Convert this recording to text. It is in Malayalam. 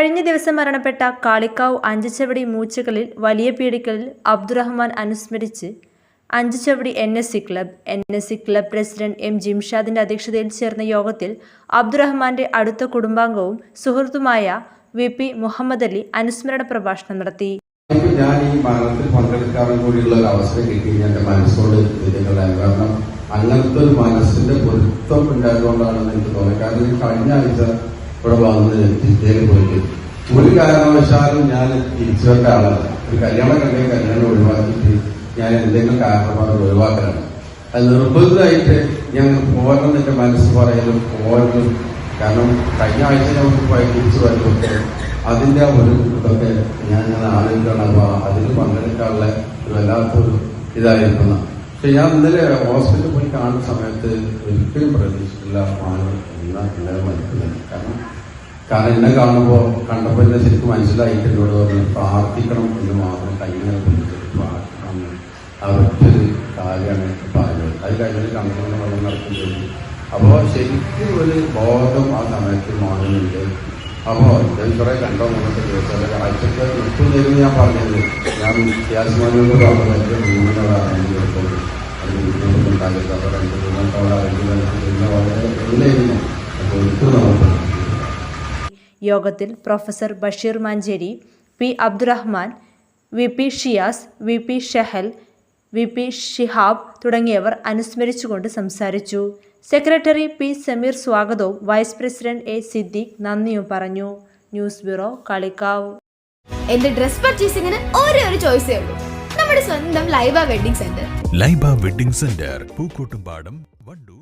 കഴിഞ്ഞ ദിവസം മരണപ്പെട്ട കാളിക്കാവ് അഞ്ചുചവടി മൂച്ചുകളിൽ വലിയ പീടിക്കലിൽ അബ്ദുറഹ്മാൻ അനുസ്മരിച്ച് Anchuchavadi N S C club. N S C club president M ജിംഷാദിന്റെ അധ്യക്ഷതയിൽ ചേർന്ന യോഗത്തിൽ അബ്ദുറഹ്മാന്റെ അടുത്ത കുടുംബാംഗവും സുഹൃത്തുമായ വി പി മുഹമ്മദ് അലി അനുസ്മരണ പ്രഭാഷണം നടത്തി. ഞാൻ ഈ മരണത്തിൽ പങ്കെടുക്കാനും കൂടിയുള്ള ഒരു അവസരം കിട്ടി എന്റെ മനസ്സോട് ഇതികളായി കാരണം അങ്ങനത്തെ ഒരു മനസ്സിന്റെ പൊരുത്തം ഉണ്ടായതുകൊണ്ടാണെന്ന് എനിക്ക് തോന്നുന്നത് കാരണം കഴിഞ്ഞ ആഴ്ച ഇവിടെ വന്ന് ജിദ്ദയിൽ പോയിട്ട്. ഒരു കാരണവശാലും ഞാൻ തിരിച്ചു വെച്ച ആളല്ല. ഒരു കല്യാണം കണ്ടേ കല്യാണം ഒഴിവാക്കിയിട്ട് ഞാൻ എന്തെങ്കിലും കാരണമാണ് ഒഴിവാക്കലാണ്. അത് നിർബന്ധമായിട്ട് ഞാൻ പോരണം എന്റെ മനസ്സ് പറയലും പോരണം. കാരണം കഴിഞ്ഞ ആഴ്ച നമുക്ക് തിരിച്ചു വരുമ്പോൾ അതിന്റെ ഒരു ഇതൊക്കെ ഞാൻ ഞാൻ ആലോചിക്കണം അപ്പൊ അതിന് പങ്കെടുക്കാനുള്ള ഒരു വല്ലാത്തൊരു ഇതായിരിക്കുന്ന പക്ഷെ ഞാൻ ഇന്നലെ ഹോസ്പിറ്റലിൽ പോയി കാണുന്ന സമയത്ത് ഒരിക്കലും പ്രതീക്ഷിച്ചില്ല മാനം എന്നാ ഇന്നലെ മനസ്സിലായി കാരണം കാരണം എന്നെ കാണുമ്പോൾ കണ്ടപ്പോൾ എന്നെ ശരിക്കും മനസ്സിലായിട്ട് എന്നോട് പറഞ്ഞു പ്രാർത്ഥിക്കണം എന്ന് മാത്രം കൈങ്ങനെ പിടിച്ചിട്ട് പ്രാർത്ഥിക്കണം. ആ ഒറ്റൊരു കാര്യമാണ് പറഞ്ഞത്. അത് കഴിഞ്ഞിട്ട് കണക്കിന് വെള്ളം നടക്കും ചെയ്തു അപ്പോൾ ശരിക്കും ഒരു ബോധം ആ സമയത്ത് മാറുന്നുണ്ട്. അപ്പോൾ കുറെ കണ്ടോ മൂന്നത്തെ ദിവസം ആഴ്ചക്ക് നിർത്തുന്നതിന് ഞാൻ പറഞ്ഞത്. ഞാൻ വ്യത്യാസമാനോട് പറഞ്ഞത് മൂന്നിനോട് അറിഞ്ഞിട്ടുണ്ട് അത് ബുദ്ധിമുട്ടൊന്നും ഉണ്ടാകില്ല. അപ്പോൾ രണ്ട് മൂന്നത്തോളം അറിയില്ല വളരെ ഇല്ലായിരുന്നു അപ്പോൾ ഒരിക്കലും നമുക്ക് യോഗത്തിൽ professor Basheer Manjeri P Abdurahman V P Shiyas V P Shehal V P Shihab തുടങ്ങിയവർ അനുസ്മരിച്ചുകൊണ്ട് സംസാരിച്ചു. സെക്രട്ടറി പി സമീർ സ്വാഗതവും വൈസ് പ്രസിഡന്റ് എ സിദ്ദീഖ് നന്ദിയും പറഞ്ഞു. News bureau Kalikavu. എന്റെ ഡ്രസ് പർച്ചേസിംഗിന് ഒരേ ഒരു ചോയ്സ് ഉള്ളൂ. നമ്മുടെ സ്വന്തം Laiba wedding centre. Laiba wedding centre Pookkottumpadam Wandoor.